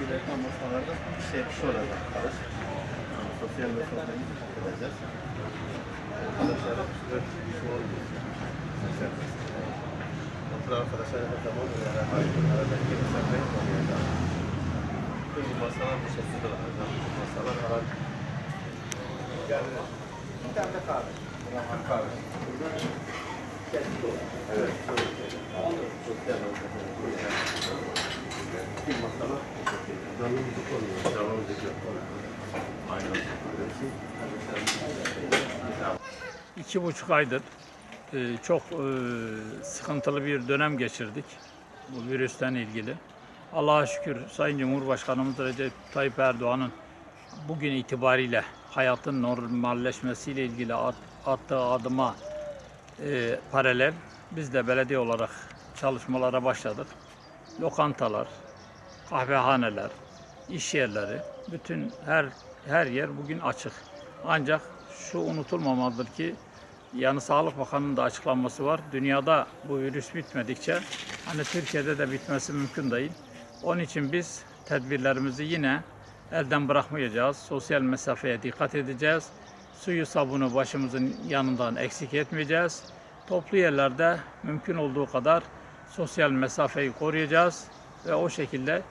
gereken masalarda bir şey bir şey olacak kalır. Yani sosyal mesafeyi edeceğiz. Arkadaşlar dört kişi olmuyor. Sosyal mesafe. Otur arkadaşlar her zaman böyle ayrı bir mesafe olmayacak. Tüm bu masalar bu şekilde olacak. Bu masalar arar. Yani bir tane de kahve. Türk kahvesi. Evet. Sosyal mesafe. İki buçuk aydır e, çok e, sıkıntılı bir dönem geçirdik bu virüsten ilgili. Allah'a şükür Sayın Cumhurbaşkanımız Recep Tayyip Erdoğan'ın bugün itibariyle hayatın normalleşmesiyle ilgili at- attığı adıma e, paralel biz de belediye olarak çalışmalara başladık. Lokantalar, kahvehaneler, iş yerleri, bütün her her yer bugün açık. Ancak şu unutulmamalıdır ki yani Sağlık Bakanı'nın da açıklanması var. Dünyada bu virüs bitmedikçe hani Türkiye'de de bitmesi mümkün değil. Onun için biz tedbirlerimizi yine elden bırakmayacağız. Sosyal mesafeye dikkat edeceğiz. Suyu sabunu başımızın yanından eksik etmeyeceğiz. Toplu yerlerde mümkün olduğu kadar sosyal mesafeyi koruyacağız ve o şekilde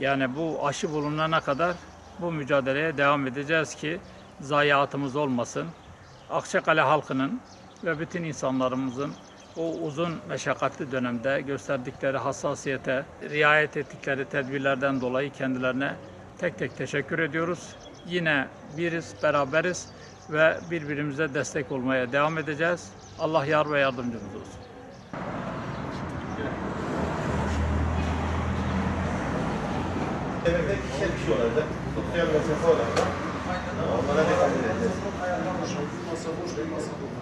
yani bu aşı bulunana kadar bu mücadeleye devam edeceğiz ki zayiatımız olmasın. Akçakale halkının ve bütün insanlarımızın o uzun meşakkatli dönemde gösterdikleri hassasiyete, riayet ettikleri tedbirlerden dolayı kendilerine tek tek teşekkür ediyoruz. Yine biriz, beraberiz ve birbirimize destek olmaya devam edeceğiz. Allah yar ve yardımcımız olsun. Devlette kişisel bir şey olacak. Sosyal mesafe olacak. Onlara dikkat edeceğiz. Masa boş değil, masa dolu.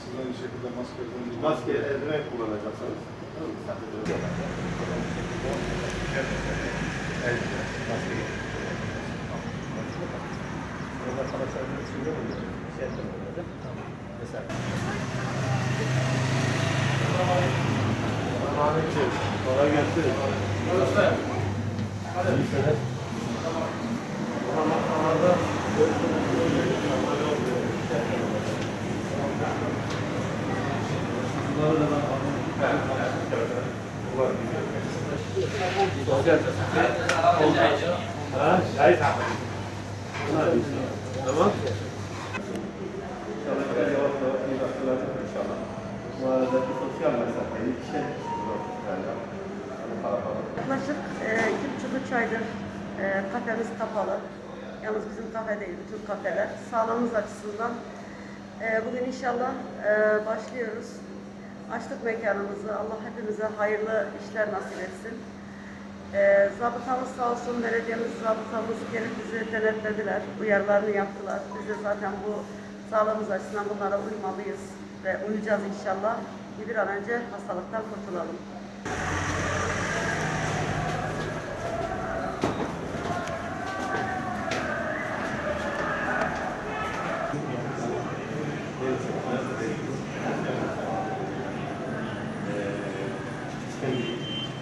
Siz aynı şekilde maske kullanın. Maske, eldiven kullanacaksınız. Eldiven, maske Burada arkadaşlarımız söylüyor mu? Şey yapalım olacak. Tamam. Mesela. Kolay gelsin. Görüşler. Hadi. Tamam. Bu aradaki sosyal mesafeyi kişisel Yaklaşık e, iki buçuk üç aydır e, kafemiz kapalı. Yalnız bizim kafe değil, bütün kafeler. Sağlığımız açısından e, bugün inşallah e, başlıyoruz. Açtık mekanımızı. Allah hepimize hayırlı işler nasip etsin. E, zabıtamız sağ olsun, belediyemiz zabıtamız gelip bizi denetlediler. Uyarılarını yaptılar. Biz de zaten bu sağlığımız açısından bunlara uymalıyız ve uyacağız inşallah. Bir an önce hastalıktan kurtulalım.